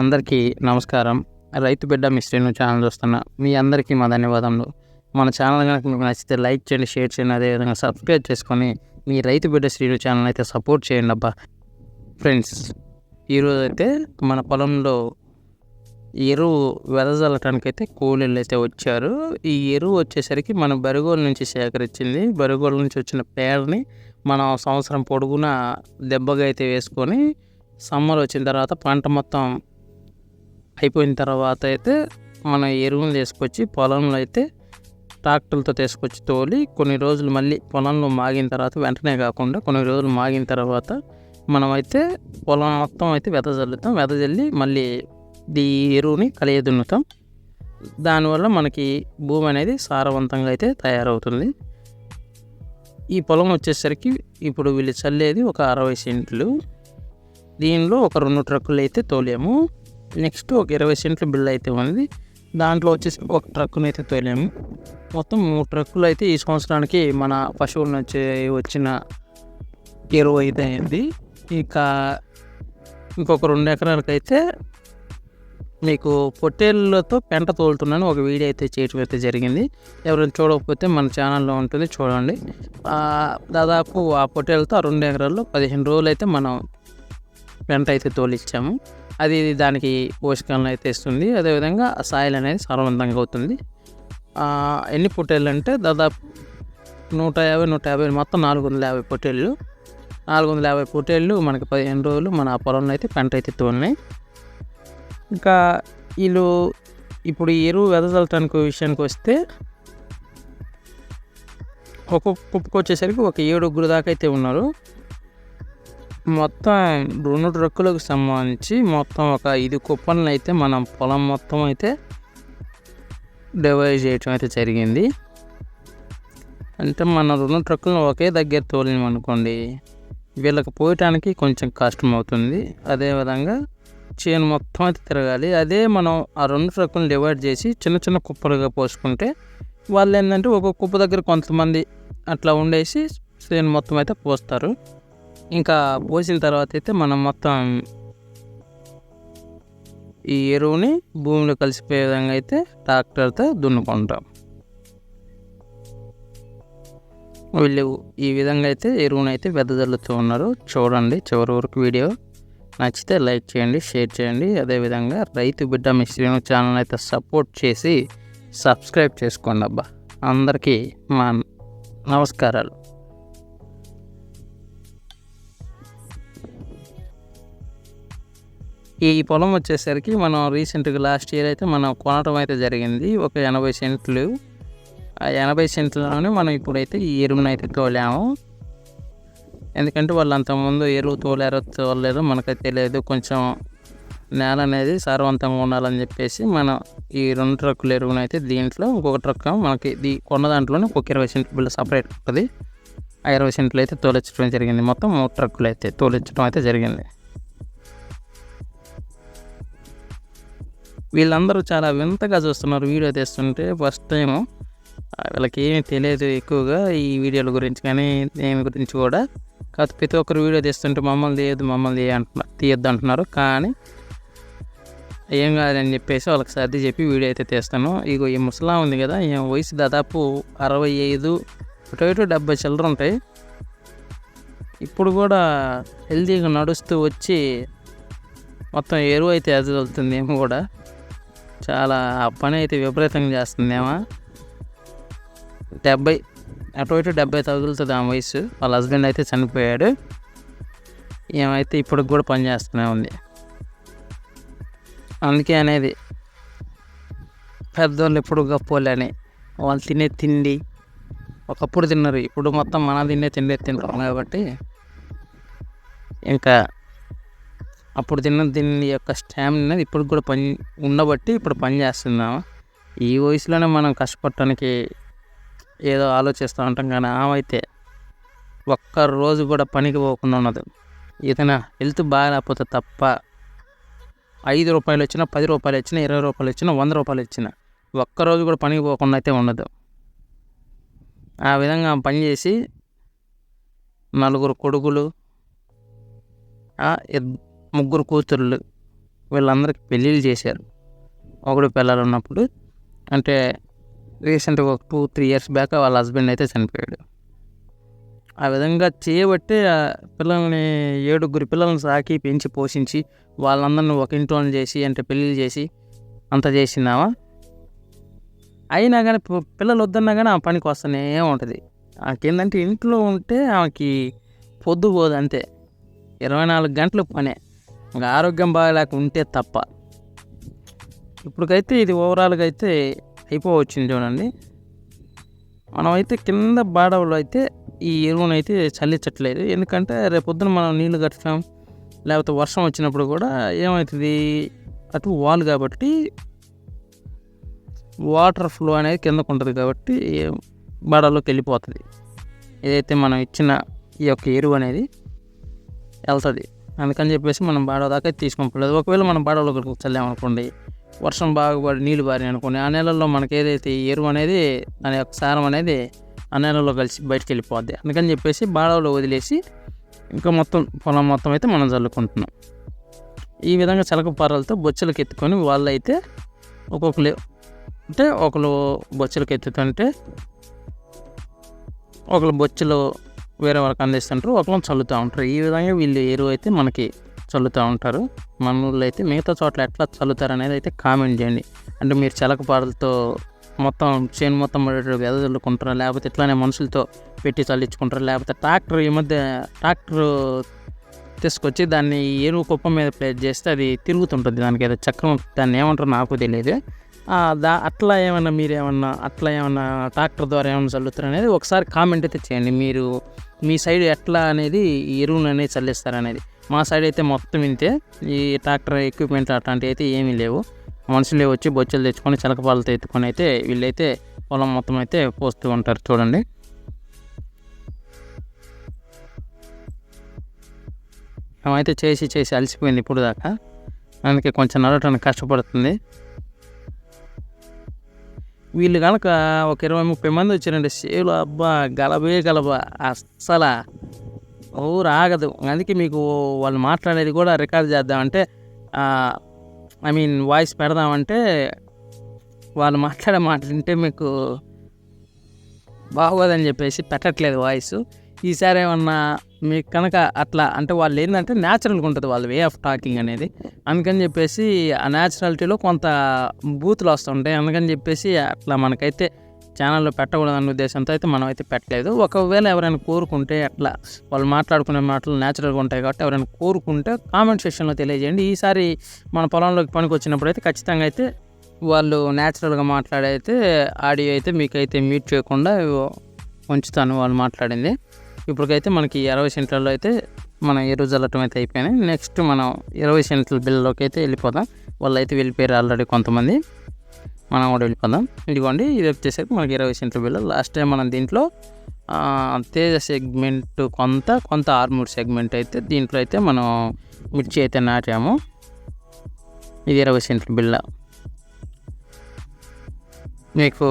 అందరికీ నమస్కారం. రైతు బిడ్డ మీ ఛానల్ చూస్తున్నా మీ అందరికీ మా ధన్యవాదములు. మన ఛానల్ కనుక మీకు నచ్చితే లైక్ చేయండి షేర్ చేయండి అదేవిధంగా సబ్స్క్రైబ్ చేసుకొని మీ రైతు బిడ్డ శ్రీను ఛానల్ అయితే సపోర్ట్ చేయండి అబ్బా. ఫ్రెండ్స్ ఈరోజు అయితే మన పొలంలో ఎరువు వెదజల్లటానికి అయితే కూలీలు అయితే వచ్చారు. ఈ ఎరువు వచ్చేసరికి మన బరిగోలు నుంచి సేకరించింది. బరిగోలు నుంచి వచ్చిన పేడని మనం సంవత్సరం పొడుగున దెబ్బగా అయితే వేసుకొని సమ్మర్ వచ్చిన తర్వాత పంట మొత్తం అయిపోయిన తర్వాత అయితే మన ఎరువులు తీసుకొచ్చి పొలంలో అయితే ట్రాక్టర్లతో తీసుకొచ్చి తోలి కొన్ని రోజులు మళ్ళీ పొలంలో మాగిన తర్వాత వెంటనే కాకుండా కొన్ని రోజులు మాగిన తర్వాత మనమైతే పొలం మొత్తం అయితే వెద చల్లుతాం వెద చల్లి మళ్ళీ ఈ ఎరువుని కలియదున్నుతాం. దానివల్ల మనకి భూమి అనేది సారవంతంగా అయితే తయారవుతుంది. ఈ పొలం వచ్చేసరికి ఇప్పుడు వీళ్ళు చల్లేది ఒక అరవై సెంట్లు. దీనిలో ఒక రెండు ట్రక్కులు అయితే తోలేము. నెక్స్ట్ ఒక ఇరవై సెంట్ల బిల్ అయితే ఉంది దాంట్లో వచ్చేసి ఒక ట్రక్కును అయితే తోలాము. మొత్తం మూడు ట్రక్కులు అయితే ఈ సంవత్సరానికి మన పశువుల నుంచి వచ్చిన ఎరువు అయితే అయింది. ఇక ఇంకొక రెండు ఎకరాలకైతే అయితే మీకు పొట్టేళ్ళతో పెంట తోలుతున్నాను. ఒక వీడియో అయితే చేయటం అయితే జరిగింది. ఎవరైనా చూడకపోతే మన ఛానల్లో ఉంటుంది చూడండి. దాదాపు ఆ పొట్టేళ్ళతో ఆ రెండు ఎకరాల్లో పదిహేను రోజులు అయితే మనం పెంట అయితే తోలిచ్చాము. అది దానికి పోషకాలను అయితే ఇస్తుంది. అదేవిధంగా సాయిల్ అనేది సారవంతంగా అవుతుంది. ఎన్ని పొట్టేళ్ళు అంటే దాదాపు నూట యాభై నూట యాభై మొత్తం నాలుగు వందల యాభై పొట్టేళ్ళు. నాలుగు వందల యాభై పొట్టేళ్ళు మనకి పదిహేను రోజులు మన పొలంలో అయితే పంట అయితే తోలినాయి ఇంకా వీళ్ళు ఇప్పుడు ఈ ఎరువు వెదజల్లటానికి విషయానికి వస్తే ఒక్కొక్క కుప్పకు వచ్చేసరికి ఒక ఏడుగురు దాకా అయితే ఉన్నారు. మొత్తం రెండు ట్రక్కులకు సంబంధించి మొత్తం ఒక ఐదు కుప్పలను అయితే మనం పొలం మొత్తం అయితే డివైడ్ చేయటం అయితే జరిగింది. అంటే మన రెండు ట్రక్కులను ఒకే దగ్గర తోలినాం అనుకోండి వీళ్ళకి పోయటానికి కొంచెం కష్టం అవుతుంది. అదేవిధంగా చేను మొత్తం అయితే తిరగాలి. అదే మనం ఆ రెండు ట్రక్కులను డివైడ్ చేసి చిన్న చిన్న కుప్పలుగా పోసుకుంటే వాళ్ళు ఏంటంటే ఒక కుప్ప దగ్గర కొంతమంది అట్లా ఉండేసి చేను మొత్తం అయితే పోస్తారు. ఇంకా పోసిన తర్వాత అయితే మనం మొత్తం ఈ ఎరువుని భూమిలో కలిసిపోయే విధంగా అయితే ట్రాక్టర్తో దున్నుకుంటాం. వీళ్ళు ఈ విధంగా అయితే ఎరువుని అయితే వెదజల్లుతూ ఉన్నారు. చూడండి చివరి వరకు వీడియో. నచ్చితే లైక్ చేయండి షేర్ చేయండి. అదేవిధంగా రైతు బిడ్డ మీ ఛానల్ అయితే సపోర్ట్ చేసి సబ్స్క్రైబ్ చేసుకోండి అబ్బా. అందరికీ మా నమస్కారాలు. ఈ పొలం వచ్చేసరికి మనం రీసెంట్గా లాస్ట్ ఇయర్ అయితే మనం కొనటం అయితే జరిగింది. ఒక ఎనభై సెంట్లు. ఆ ఎనభై సెంట్లలోనే మనం ఇప్పుడైతే ఈ ఎరువును అయితే తోలాము. ఎందుకంటే వాళ్ళు అంతకుముందు ఎరువు తోలారో తోలేదో మనకైతే తెలియదు. కొంచెం నేల అనేది సారవంతంగా ఉండాలని చెప్పేసి మనం ఈ రెండు ట్రక్కుల ఎరువును అయితే దీంట్లో ఇంకొక ట్రక్ మనకి ఇది కొన్న దాంట్లోనే ఒక ఇరవై సెంట్లు బిల్లు సపరేట్ ఉంటుంది. ఆ ఇరవై సెంట్లు అయితే తోలించడం జరిగింది. మొత్తం మూడు ట్రక్కులు అయితే తోలించడం అయితే జరిగింది. వీళ్ళందరూ చాలా వింతగా చూస్తున్నారు వీడియో తీస్తుంటే ఫస్ట్ టైం. వీళ్ళకి ఏమీ తెలియదు ఎక్కువగా ఈ వీడియోల గురించి కానీ దేని గురించి కూడా. కాకపోతే ప్రతి ఒక్కరు వీడియో తీస్తుంటే మమ్మల్ని తీయద్దు మమ్మల్ని తీయ అంటున్నారు తీయద్దు అంటున్నారు. కానీ ఏం కాదని చెప్పేసి వాళ్ళకి సర్ది చెప్పి వీడియో అయితే తీస్తాను. ఇగో ఈ ముసలా ఉంది కదా ఈ వయసు దాదాపు అరవై ఐదు అటు ఇటు డెబ్బై చిల్లర ఉంటాయి. ఇప్పుడు కూడా హెల్తీగా నడుస్తూ వచ్చి మొత్తం ఎరువు అయితే ఎదుగుతుంది ఏమో కూడా. చాలా ఆ పని అయితే విపరీతంగా చేస్తుందేమో. డెబ్బై అటు ఇటు డెబ్బై తగులుతుంది ఆ వయసు వాళ్ళ హస్బెండ్ అయితే చనిపోయాడు. ఏమైతే ఇప్పుడు కూడా పని చేస్తూనే ఉంది. అందుకే అనేది పెద్దోళ్ళు ఎప్పుడు గప్పోలేని వాళ్ళు తినే తిండి ఒకప్పుడు తిన్నారు. ఇప్పుడు మొత్తం మన తినే తిండి తింటాం కాబట్టి ఇంకా అప్పుడు తిన్న దీని యొక్క స్టామినా ఇప్పుడు కూడా పని ఉండబట్టి ఇప్పుడు పని చేస్తున్నాము ఈ వయసులోనే మనం కష్టపడటానికి ఏదో ఆలోచిస్తూ ఉంటాం కానీ ఆమె ఒక్క రోజు కూడా పనికి పోకుండా ఉన్నది ఏదైనా హెల్త్ బాగాలేకపోతే తప్ప ఐదు రూపాయలు వచ్చినా పది రూపాయలు వచ్చినా ఇరవై రూపాయలు వచ్చినా వంద రూపాయలు వచ్చినా ఒక్కరోజు కూడా పనికి పోకుండా అయితే ఉండదు. ఆ విధంగా పని చేసి నలుగురు కొడుకులు ముగ్గురు కూతుర్లు వీళ్ళందరికీ పెళ్ళిళ్ళు చేశారు. ఒకడు పిల్లలు ఉన్నప్పుడు అంటే రీసెంట్గా ఒక టూ త్రీ ఇయర్స్ బ్యాక్ వాళ్ళ హస్బెండ్ అయితే చనిపోయాడు. ఆ విధంగా చేయబట్టి ఆ పిల్లల్ని ఏడుగురు పిల్లల్ని సాకి పెంచి పోషించి వాళ్ళందరిని ఒక ఇంట్లో చేసి అంటే పెళ్ళిళ్ళు చేసి అంత చేసినావా? అయినా కానీ పిల్లలు వద్దన్నా కానీ ఆ పనికి వస్తూనే ఉంటుంది. ఆకేందంటే ఇంట్లో ఉంటే ఆమెకి పొద్దు పోదు అంతే. ఇరవై నాలుగు గంటలు పనే. ఇంకా ఆరోగ్యం బాగాలేక ఉంటే తప్ప. ఇప్పటికైతే ఇది ఓవరాల్గా అయితే అయిపోవచ్చింది చూడండి. మనమైతే కింద బాడవలో అయితే ఈ ఎరువును అయితే చల్లించట్లేదు. ఎందుకంటే రేపొద్దున మనం నీళ్ళు కట్టినాం లేకపోతే వర్షం వచ్చినప్పుడు కూడా ఏమవుతుంది? అటు వాల్ కాబట్టి వాటర్ ఫ్లో అనేది కిందకు ఉంటుంది కాబట్టి బాడలోకి వెళ్ళిపోతుంది. ఏదైతే మనం ఇచ్చిన ఈ యొక్క ఎరువు అనేది వెళ్తుంది. అందుకని చెప్పేసి మనం బాడవ దాకా తీసుకోలేదు ఒకవేళ మనం బాడవలో చల్లామనుకోండి వర్షం బాగా పడి నీళ్ళు బారి అనుకోండి ఆ నెలల్లో మనకి ఏదైతే ఎరువు అనేది దాని యొక్క సారం అనేది ఆ నెలలో కలిసి బయటకు వెళ్ళిపోద్ది. అందుకని చెప్పేసి బాడవలో వదిలేసి ఇంకా మొత్తం పొలం మొత్తం అయితే మనం చల్లుకుంటున్నాం. ఈ విధంగా చలక పారలతో బొచ్చలకు ఎత్తుకొని వాళ్ళు అయితే ఒక్కొక్కరు అంటే ఒకరు బొచ్చలకు ఎత్తుతుంటే ఒకరు బొచ్చలు వేరే వాళ్ళకి అందిస్తుంటారు ఒకరు చల్లుతూ ఉంటారు. ఈ విధంగా వీళ్ళు ఎరువు అయితే మనకి చల్లుతూ ఉంటారు మన ఊళ్ళో అయితే మిగతా చోట్ల ఎట్లా చల్లుతారు అనేది అయితే కామెంట్ చేయండి. అంటే మీరు చిలకపారలతో మొత్తం చేను మొత్తం పడేటప్పుడు వెదజల్లుకుంటారా లేకపోతే ఇట్లానే మనుషులతో పెట్టి చల్లించుకుంటారా? లేకపోతే ట్రాక్టర్ ఈ మధ్య ట్రాక్టర్ తీసుకొచ్చి దాన్ని ఎరువు కుప్ప మీద ప్లేస్ చేస్తే అది తిరుగుతుంటుంది. దానికి ఏదో చక్రం దాన్ని ఏమంటారో నాకు తెలియదు. దా అట్లా ఏమన్నా మీరు ఏమన్నా అట్లా ఏమన్నా ట్రాక్టర్ ద్వారా ఏమన్నా చల్లుతారు అనేది ఒకసారి కామెంట్ అయితే చేయండి. మీరు మీ సైడ్ ఎట్లా అనేది ఈ ఎరువును అనేది చల్లిస్తారు అనేది. మా సైడ్ అయితే మొత్తం ఇంతే. ఈ ట్రాక్టర్ ఎక్విప్మెంట్ అట్లాంటివి అయితే ఏమీ లేవు. మనుషులే వచ్చి బొచ్చలు తెచ్చుకొని చిలకపాలతో ఎత్తుకొని అయితే వీళ్ళైతే పొలం మొత్తం అయితే పోస్తూ ఉంటారు చూడండి. మేమైతే చేసి చేసి అలసిపోయింది ఇప్పుడు దాకా. అందుకే కొంచెం నడవటానికి కష్టపడుతుంది. వీళ్ళు కనుక ఒక ఇరవై ముప్పై మంది వచ్చారంటే సేలు అబ్బా గలబే గలబ. అస్సలు ఊరు ఆగదు. అందుకే మీకు వాళ్ళు మాట్లాడేది కూడా రికార్డ్ చేద్దామంటే ఐ మీన్ వాయిస్ పెడదామంటే వాళ్ళు మాట్లాడే మాటలు వింటే మీకు బాగోదని చెప్పేసి పెట్టట్లేదు వాయిస్. ఈసారి ఏమన్నా మీకు కనుక అట్లా అంటే వాళ్ళు ఏంటంటే న్యాచురల్గా ఉంటుంది వాళ్ళ వే ఆఫ్ టాకింగ్ అనేది. అందుకని చెప్పేసి ఆ న్యాచురాలిటీలో కొంత బూతులు వస్తుంటాయి అందుకని చెప్పేసి అట్లా మనకైతే ఛానల్లో పెట్టకూడదు అనే ఉద్దేశంతో అయితే మనం అయితే పెట్టలేదు. ఒకవేళ ఎవరైనా కోరుకుంటే అట్లా వాళ్ళు మాట్లాడుకునే మాటలు న్యాచురల్గా ఉంటాయి కాబట్టి ఎవరైనా కోరుకుంటే కామెంట్ సెక్షన్లో తెలియజేయండి. ఈసారి మన పొలంలోకి పనికి వచ్చినప్పుడు అయితే ఖచ్చితంగా అయితే వాళ్ళు న్యాచురల్గా మాట్లాడైతే ఆడియో అయితే మీకైతే మ్యూట్ చేయకుండా ఉంచుతాను వాళ్ళు మాట్లాడింది. ఇప్పటికైతే మనకి ఇరవై సెంట్లలో అయితే మన ఎరువు జల్లటం అయితే అయిపోయినాయి. నెక్స్ట్ మనం ఇరవై సెంట్ల బిల్లులోకి అయితే వెళ్ళిపోదాం. వాళ్ళు అయితే వెళ్ళిపోయారు ఆల్రెడీ కొంతమంది. మనం కూడా వెళ్ళిపోదాం. ఇదిగోండి ఇది వచ్చేసరికి మనకి ఇరవై సెంట్ల బిల్లు. లాస్ట్ టైం మనం దీంట్లో తేజ సెగ్మెంట్ కొంత కొంత ఆర్మూర్ సెగ్మెంట్ అయితే దీంట్లో అయితే మనం మిర్చి అయితే నాటాము. ఇది ఇరవై సెంట్ల బిల్ల. మీకు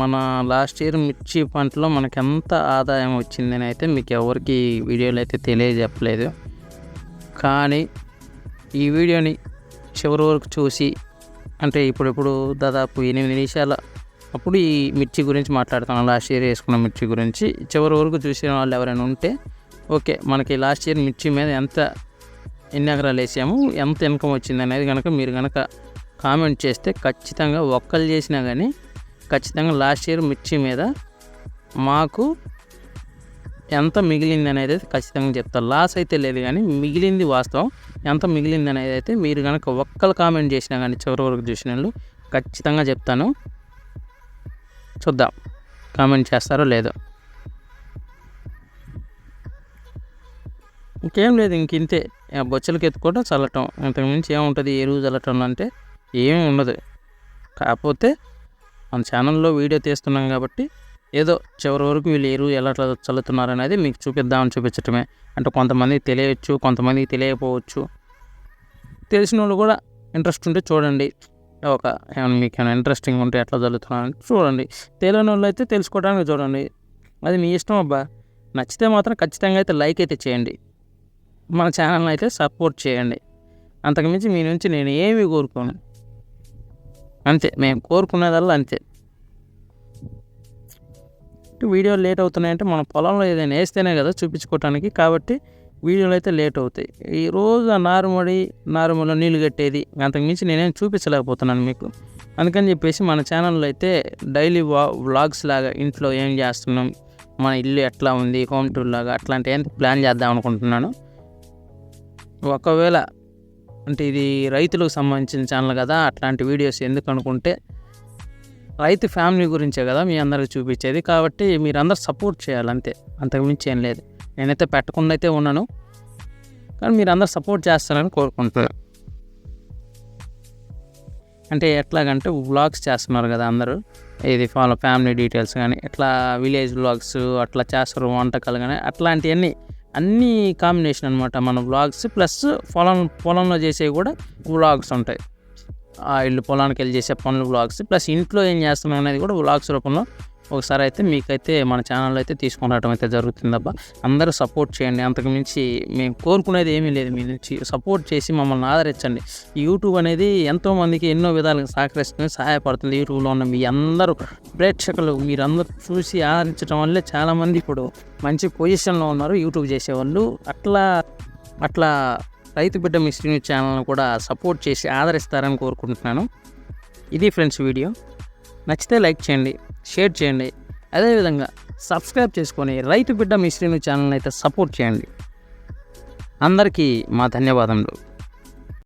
మన లాస్ట్ ఇయర్ మిర్చి పంటలో మనకి ఎంత ఆదాయం వచ్చిందని అయితే మీకు ఎవరికి వీడియోలో అయితే తెలియజెప్పలేదు. కానీ ఈ వీడియోని చివరి వరకు చూసి అంటే ఇప్పుడిప్పుడు దాదాపు ఎనిమిది నిమిషాల అప్పుడు ఈ మిర్చి గురించి మాట్లాడుతున్నాను లాస్ట్ ఇయర్ వేసుకున్న మిర్చి గురించి చివరి వరకు చూసిన వాళ్ళు ఎవరైనా ఉంటే ఓకే మనకి లాస్ట్ ఇయర్ మిర్చి మీద ఎంత ఎన్ని ఎకరాలు వేసాము ఎంత ఇన్కమ్ వచ్చింది అనేది కనుక మీరు కనుక కామెంట్ చేస్తే ఖచ్చితంగా ఒక్కళ్ళు చేసినా కానీ ఖచ్చితంగా లాస్ట్ ఇయర్ మిర్చి మీద మాకు ఎంత మిగిలింది అనేది అయితే ఖచ్చితంగా చెప్తాను లాస్ అయితే లేదు కానీ మిగిలింది వాస్తవం. ఎంత మిగిలింది అనేది అయితే మీరు కనుక ఒక్కరు కామెంట్ చేసినా కానీ చివరి వరకు చూసిన వాళ్ళు ఖచ్చితంగా చెప్తాను. చూద్దాం. కామెంట్ చేస్తారో లేదో. ఇంకేం లేదు ఇంక ఇంతే. బొచ్చలకి ఎత్తుకోవడం చల్లటం. ఇంతకుమించి ఏముంటుంది? ఎరువు చల్లటం అంటే ఏమీ ఉండదు. కాకపోతే మన ఛానల్లో వీడియో తీస్తున్నాం కాబట్టి ఏదో చివరి వరకు వీళ్ళు ఎరువు ఎలా చల్ల- చల్లుతున్నారు అనేది మీకు చూపిద్దామని చూపించటమే. అంటే కొంతమందికి తెలియచ్చు కొంతమందికి తెలియకపోవచ్చు. తెలిసిన వాళ్ళు కూడా ఇంట్రెస్ట్ ఉంటే చూడండి. ఒక ఏమైనా మీకు ఏమైనా ఇంట్రెస్టింగ్ ఉంటే ఎట్లా చల్లుతున్నారని చూడండి. తెలియని వాళ్ళు అయితే తెలుసుకోవడానికి చూడండి. అది మీ ఇష్టం అబ్బా. నచ్చితే మాత్రం ఖచ్చితంగా అయితే లైక్ అయితే చేయండి. మన ఛానల్ని అయితే సపోర్ట్ చేయండి. అంతకుమించి మీ నుంచి నేను ఏమీ కోరుకోను. అంతే మేము కోరుకునేదల్లా అంతే. వీడియోలు లేట్ అవుతున్నాయంటే మన పొలంలో ఏదైనా వేస్తేనే కదా చూపించుకోవటానికి. కాబట్టి వీడియోలు అయితే లేట్ అవుతాయి. ఈ రోజు ఆ నారుమడి నారుమడిలో నీళ్ళు కట్టేది అంతకుమించి నేనేం చూపించలేకపోతున్నాను మీకు. అందుకని చెప్పేసి మన ఛానల్లో అయితే డైలీ వా వ్లాగ్స్ లాగా ఇంట్లో ఏం చేస్తున్నాం మన ఇల్లు ఎట్లా ఉంది హోమ్ టూర్ లాగా అట్లాంటివి ప్లాన్ చేద్దాం అనుకుంటున్నాను. ఒకవేళ అంటే ఇది రైతులకు సంబంధించిన ఛానల్ కదా అట్లాంటి వీడియోస్ ఎందుకు అనుకుంటే రైతు ఫ్యామిలీ గురించే కదా మీ అందరికి చూపించేది. కాబట్టి మీరు సపోర్ట్ చేయాలి అంతే అంతకుమించి ఏం లేదు. నేనైతే పెట్టకుండా అయితే ఉన్నాను కానీ మీరు సపోర్ట్ చేస్తారని కోరుకుంటున్నాను అంటే ఎట్లాగంటే వ్లాగ్స్ చేస్తున్నారు కదా అందరూ ఇది ఫాలో ఫ్యామిలీ డీటెయిల్స్ కానీ ఇట్లా విలేజ్ వ్లాగ్స్ అట్లా చేస్తారు వంటకాలు కానీ అట్లాంటివన్నీ అన్నీ కాంబినేషన్ అనమాట మన వ్లాగ్స్ ప్లస్ పొలం పొలంలో చేసేవి కూడా వ్లాగ్స్ ఉంటాయి. ఆ ఇల్లు పొలానికి వెళ్ళి చేసే పనులు వ్లాగ్స్ ప్లస్ ఇంట్లో ఏం చేస్తున్నాం అనేది కూడా వ్లాగ్స్ రూపంలో ఒకసారి అయితే మీకైతే మన ఛానల్లో అయితే తీసుకొని రావడం అయితే జరుగుతుందబ్బా. అందరూ సపోర్ట్ చేయండి. అంతకుమించి మేము కోరుకునేది ఏమీ లేదు మీ నుంచి. సపోర్ట్ చేసి మమ్మల్ని ఆదరించండి. యూట్యూబ్ అనేది ఎంతోమందికి ఎన్నో విధాలుగా సహకరిస్తుంది సహాయపడుతుంది. యూట్యూబ్లో ఉన్న మీ అందరూ ప్రేక్షకులు మీరందరూ చూసి ఆదరించడం వల్లే చాలామంది ఇప్పుడు మంచి పొజిషన్లో ఉన్నారు. యూట్యూబ్ చేసేవాళ్ళు. అట్లా అట్లా రైతు బిడ్డ మిస్ట్రీ న్యూస్ ఛానల్ని కూడా సపోర్ట్ చేసి ఆదరిస్తారని కోరుకుంటున్నాను. ఇది ఫ్రెండ్స్ వీడియో. నచ్చితే లైక్ చేయండి. షేర్ చేయండి. అదేవిధంగా సబ్స్క్రైబ్ చేసుకొని రైతు బిడ్డ మిస్ట్రీ ఛానల్ ఛానల్ని అయితే సపోర్ట్ చేయండి. అందరికీ మా ధన్యవాదములు.